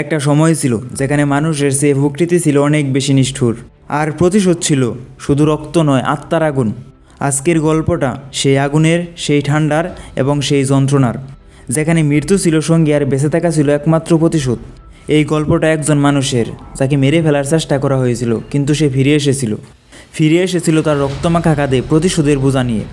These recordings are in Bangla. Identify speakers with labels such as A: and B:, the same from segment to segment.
A: একটা সময় ছিল যেখানে মানুষের সে প্রকৃতি ছিল অনেক বেশি নিষ্ঠুর। আর প্রতিশোধ ছিল, শুধু রক্ত নয়, আত্মার আগুন। আজকের গল্পটা সেই আগুনের, সেই ঠান্ডার এবং সেই যন্ত্রণার, যেখানে মৃত্যু ছিল সঙ্গী আর বেঁচে থাকা ছিল একমাত্র প্রতিশোধ। এই গল্পটা একজন মানুষের, যাকে মেরে ফেলার চেষ্টা করা হয়েছিল, কিন্তু সে ফিরে এসেছিল। ফিরে এসেছিল তার রক্তমাখা কাঁধে প্রতিশোধের বোঝা নিয়ে।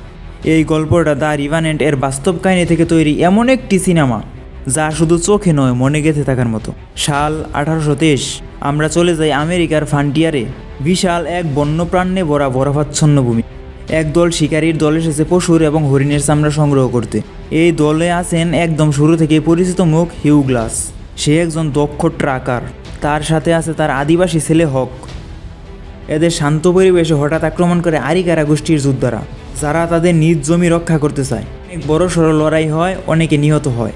A: এই গল্পটা দ্য রিভানেন্ট এর বাস্তব কাহিনী থেকে তৈরি এমন একটি সিনেমা যা শুধু চোখে নয়, মনে গেঁথে থাকার মতো। সাল আঠারোশো তেইশ, আমরা চলে যাই আমেরিকার ফান্টিয়ারে বিশাল এক বন্যপ্রাণ্যে ভরা বরফাচ্ছন্ন ভূমি। একদল শিকারীর দল এসেছে পশুর এবং হরিণের চামড়া সংগ্রহ করতে। এই দলে আছেন একদম শুরু থেকে পরিচিত মুখ হিউ গ্লাস। সে একজন দক্ষ ট্রাকার। তার সাথে আছে তার আদিবাসী ছেলে হক। এদের শান্ত পরিবেশে হঠাৎ আক্রমণ করে আরিকারা গোষ্ঠীর যোদ্ধারা, যারা তাদের নিজ জমি রক্ষা করতে চায়। অনেক বড় সড়ো লড়াই হয়, অনেকে নিহত হয়।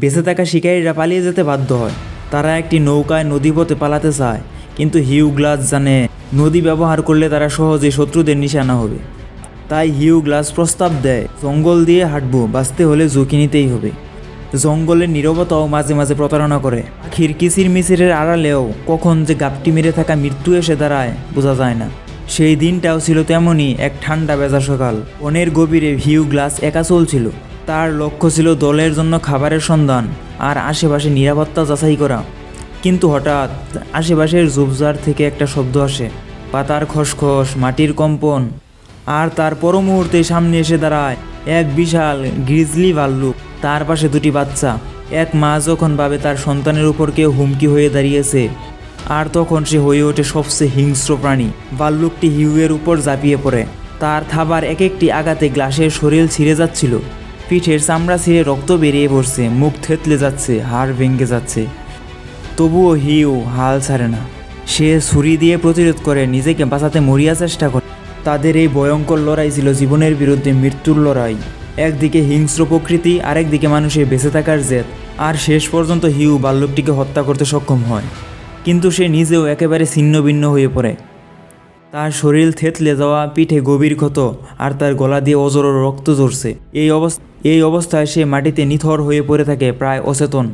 A: বেঁচে থাকা শিকারীরা পালিয়ে যেতে বাধ্য হয়। তারা একটি নৌকায় নদীপথে পালাতে চায়, কিন্তু হিউ গ্লাস জানে নদী ব্যবহার করলে তারা সহজে শত্রুদের নিশানা হবে। তাই হিউ গ্লাস প্রস্তাব দেয়, জঙ্গল দিয়ে হাঁটবো, বাঁচতে হলে ঝুঁকি নিতেই হবে। জঙ্গলের নীরবতাও মাঝে মাঝে প্রতারণা করে। পাখির কিচির আড়ালেও কখন যে গাপটি মেরে থাকা মৃত্যু এসে দাঁড়ায়, বোঝা যায় না। সেই দিনটাও ছিল তেমনই এক ঠান্ডা বেজা সকাল। বনের গভীরে ভিউ গ্লাস একা চলছিল। তার লক্ষ্য ছিল দলের জন্য খাবারের সন্ধান আর আশেপাশে নিরাপত্তা যাচাই করা। কিন্তু হঠাৎ আশেপাশের ঝোপঝাড় থেকে একটা শব্দ আসে। পাতার খসখস, মাটির কম্পন। আর তার পর মুহূর্তে সামনে এসে দাঁড়ায় এক বিশাল গ্রিজলি ভাল্লুক। তার পাশে দুটি বাচ্চা। এক মা যখন ভাবে তার সন্তানের উপর কেউ হুমকি হয়ে দাঁড়িয়েছে, আর তখন সে হয়ে ওঠে সবচেয়ে হিংস্র প্রাণী। ভাল্লুকটি হিউয়ের উপর ঝাঁপিয়ে পড়ে। তার থাবার এক একটি আঘাতে গ্লাসের শরীর ছিঁড়ে যাচ্ছিল। পিঠের চামড়া ছিঁড়ে রক্ত বেরিয়ে পড়ছে, মুখ থেতলে যাচ্ছে, হাড় ভেঙে যাচ্ছে। তবুও হিউ হাল ছাড়ে না। সে ছুরি দিয়ে প্রতিরোধ করে, নিজেকে বাঁচাতে মরিয়া চেষ্টা করে। তাদের এই ভয়ঙ্কর লড়াই ছিল জীবনের বিরুদ্ধে মৃত্যুর লড়াই। একদিকে হিংস্র প্রকৃতি, আরেকদিকে মানুষের বেঁচে থাকার জেদ। আর শেষ পর্যন্ত হিউ বাল্যকটিকে হত্যা করতে সক্ষম হয়। কিন্তু সে নিজেও একেবারে ছিন্ন ভিন্ন হয়ে পড়ে। তার শরীর থেতলে যাওয়া পিঠে গভীর ক্ষত আর তার গলা দিয়ে অজর রক্ত ঝরছে। এই অবস্থা এই অবস্থায় সে মাটিতে নিথর হয়ে পড়ে থাকে প্রায় অচেতন।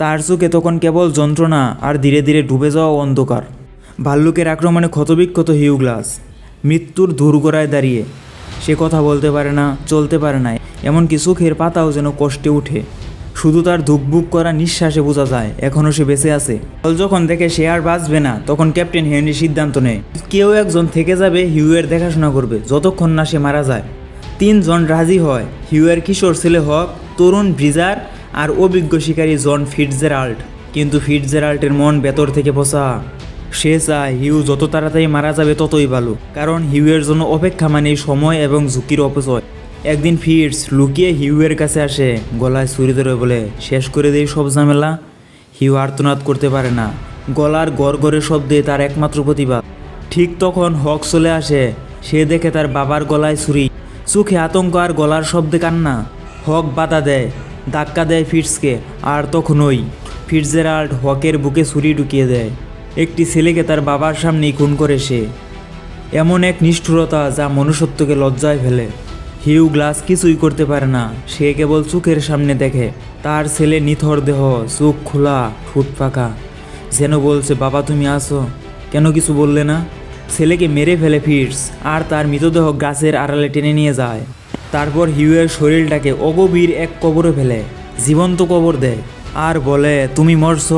A: তার চোখে তখন কেবল যন্ত্রণা আর ধীরে ধীরে ডুবে যাওয়া অন্ধকার। ভাল্লুকের আক্রমণে ক্ষতবিক্ষত হিউগ্লাস মৃত্যুর ধুরগোড়ায় দাঁড়িয়ে। সে কথা বলতে পারে না, চলতে পারে না, এমনকি চোখের পাতাও যেন কষ্টে উঠে। শুধু তার ধুকবুক করা নিঃশ্বাসে বোঝা যায়, এখনও সে বেঁচে আছে। দল যখন দেখে সে আর বাঁচবে না, তখন ক্যাপ্টেন হেনরি সিদ্ধান্ত নেয়, কেউ একজন থেকে যাবে হিউয়ের দেখাশোনা করবে, যতক্ষণ না সে মারা যায়। তিনজন রাজি হয়, হিউয়ের কিশোর ছেলে হক তরুণ ব্রিজার আর অভিজ্ঞ শিকারী জন ফিটজেরাল্ট কিন্তু ফিটজেরাল্টের মন ভেতর থেকে পচা। সে চায় হিউ যত তাড়াতাড়ি মারা যাবে ততই ভালো, কারণ হিউয়ের জন্য অপেক্ষা মানে সময় এবং ঝুঁকির অপচয়। একদিন ফিটস লুকিয়ে হিউয়ের কাছে আসে, গলায় ছুরি ধরে বলে, শেষ করে দেই সব ঝামেলা। হিউ আর্তনাদ করতে পারে না। গলার গড়গড়ের শব্দে তার একমাত্র প্রতিবাদ। ঠিক তখন হক চলে আসে, সে দেখে তার বাবার গলায় ছুরি। চোখে আতঙ্ক আর গলার শব্দে কান্না। হক বাধা দেয়, ধাক্কা দেয় ফিটসকে আর তখনই ফিটজেরাল্ড হকের বুকে ছুরি ঢুকিয়ে দেয়। একটি ছেলেকে তার বাবার সামনেই খুন করে সে। এমন এক নিষ্ঠুরতা যা মনুষ্যত্বকে লজ্জায় ফেলে। হিউ গ্লাস কিছুই করতে পারে না। সে কেবল চোখের সামনে দেখে। তার ছেলে নিথর দেহ, চোখ খোলা, ঠোঁট পাকা যেন বলছে, বাবা, তুমি আসো কেন কিছু বললে না? ছেলেকে মেরে ফেলে ফিটস আর তার মৃতদেহ গাছের আড়ালে টেনে নিয়ে যায়। তারপর হিউয়ের শরীরটাকে অগভীর এক কবরে ফেলে, জীবন্ত কবর দেয়। আর বলে, তুমি মরছ,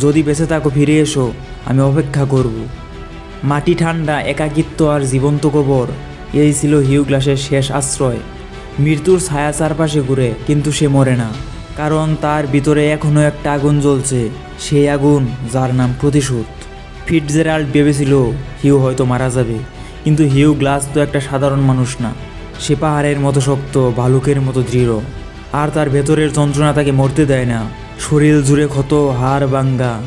A: যদি বেঁচে থাকো, ফিরে এসো, আমি অপেক্ষা করব। মাটি ঠান্ডা, একাকিত্ব আর জীবন্ত কবর। এই ছিল হিউ গ্লাসের শেষ আশ্রয়। মৃত্যুর ছায়া চারপাশে ঘুরে, কিন্তু সে মরে না। কারণ তার ভিতরে এখনও একটা আগুন জ্বলছে, সেই আগুন যার নাম প্রতিশোধ। ফিটজেরাল্ড ভেবেছিল হিউ হয়তো মারা যাবে, কিন্তু হিউ গ্লাস তো একটা সাধারণ মানুষ না। সে পাহাড়ের মতো শক্ত, ভালুকের মতো দৃঢ়। আর তার ভেতরের যন্ত্রণা তাকে মরতে দেয় না। শরীর জুড়ে ক্ষত, হাড় বাঙ্গা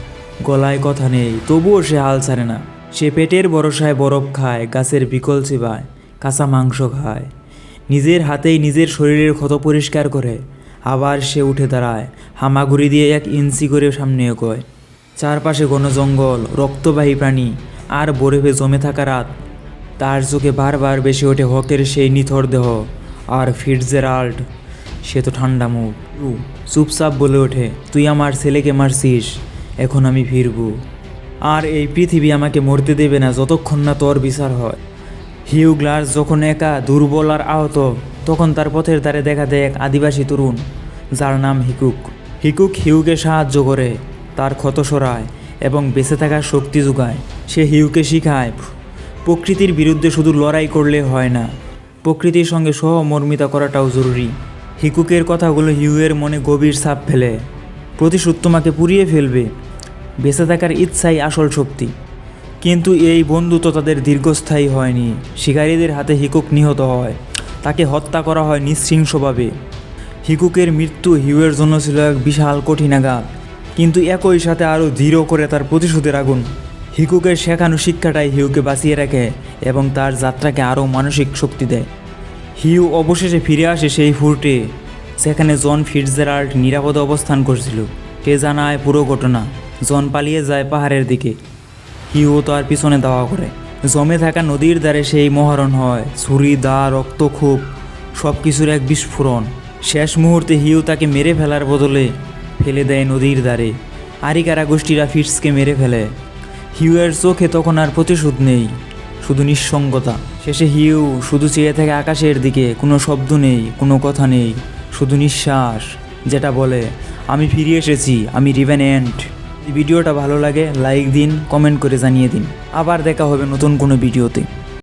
A: গলায় কথা নেই, তবুও সে হাল ছাড়ে না। সে পেটের ভরসায় বরফ খায়, গাছের বিকল চিবায় কাঁচা মাংস খায়। নিজের হাতেই নিজের শরীরের ক্ষত পরিষ্কার করে, আবার সে উঠে দাঁড়ায়, হামাগুড়ি দিয়ে এক ইঞ্চি করে সামনে এগোয়। চারপাশে ঘন জঙ্গল, রক্তবাহী প্রাণী, আর বরফে জমে থাকা রাত। তার চোখে বারবার বেশি ওঠে হকের সেই নিথর দেহ, আর ফিটজেরাল্ড সে তো ঠান্ডা মুখ। চুপচাপ বলে ওঠে, তুই আমার ছেলেকে মারছিস, এখন আমি ফিরব। আর এই পৃথিবী আমাকে মরতে দেবে না যতক্ষণ না তোর বিচার হয়। হিউ গ্লাস যখন একা দুর্বল আর আহত, তখন তার পথের ধারে দেখা দেয় এক আদিবাসী তরুণ, যার নাম হিকুক। হিকুক হিউকে সাহায্য করে, তার ক্ষত সরায় এবং বেঁচে থাকার শক্তি যোগায়। সে হিউকে শিখায়, প্রকৃতির বিরুদ্ধে শুধু লড়াই করলে হয় না, প্রকৃতির সঙ্গে সহমর্মিতা করাটাও জরুরি হিকুকের কথাগুলো হিউয়ের মনে গভীর ছাপ ফেলে। প্রতিশোধ তোমাকে পুড়িয়ে ফেলবে। বেঁচে থাকার ইচ্ছাই আসল শক্তি। কিন্তু এই বন্ধুত্ব তাদের দীর্ঘস্থায়ী হয়নি। শিকারীদের হাতে হিকুক নিহত হয়। তাকে হত্যা করা হয় নিঃশৃংসভাবে। হিকুকের মৃত্যু হিউয়ের জন্য ছিল এক বিশাল কঠিনাঘাত কিন্তু একই সাথে আরও দৃঢ় করে তার প্রতিশোধের আগুন। হিকুকের শেখানো শিক্ষাটাই হিউকে বাঁচিয়ে রাখে এবং তার যাত্রাকে আরও মানসিক শক্তি দেয়। হিউ অবশেষে ফিরে আসে সেই ফুর্টে সেখানে জন ফিটজেরাল্ড নিরাপদে অবস্থান করছিল। কে জানায় পুরো ঘটনা। জন পালিয়ে যায় পাহাড়ের দিকে। হিউ তার পিছনে দাওয়া করে। জমে থাকা নদীর দ্বারে সেই মহারণ হয়। ছুরি, দা, রক্ত রক্তক্ষোভ সব কিছুর এক বিস্ফোরণ। শেষ মুহূর্তে হিউ তাকে মেরে ফেলার বদলে ফেলে দেয় নদীর দ্বারে আরিকারা গোষ্ঠীরা ফিটসকে মেরে ফেলে। হিউয়ের চোখে তখন আর প্রতিশোধ নেই, শুধু নিঃসঙ্গতা। শেষে হিউ শুধু চেয়ে থাকে আকাশের দিকে, কোনো শব্দ নেই, কোনো কথা নেই, শুধু নিঃশ্বাস, যেটা বলে, আমি ফিরে এসেছি, আমি রিভেনেন্ট ভিডিওটা ভালো লাগে, লাইক দিন কমেন্ট করে জানিয়ে দিন। আবার দেখা হবে নতুন কোনো ভিডিওতে।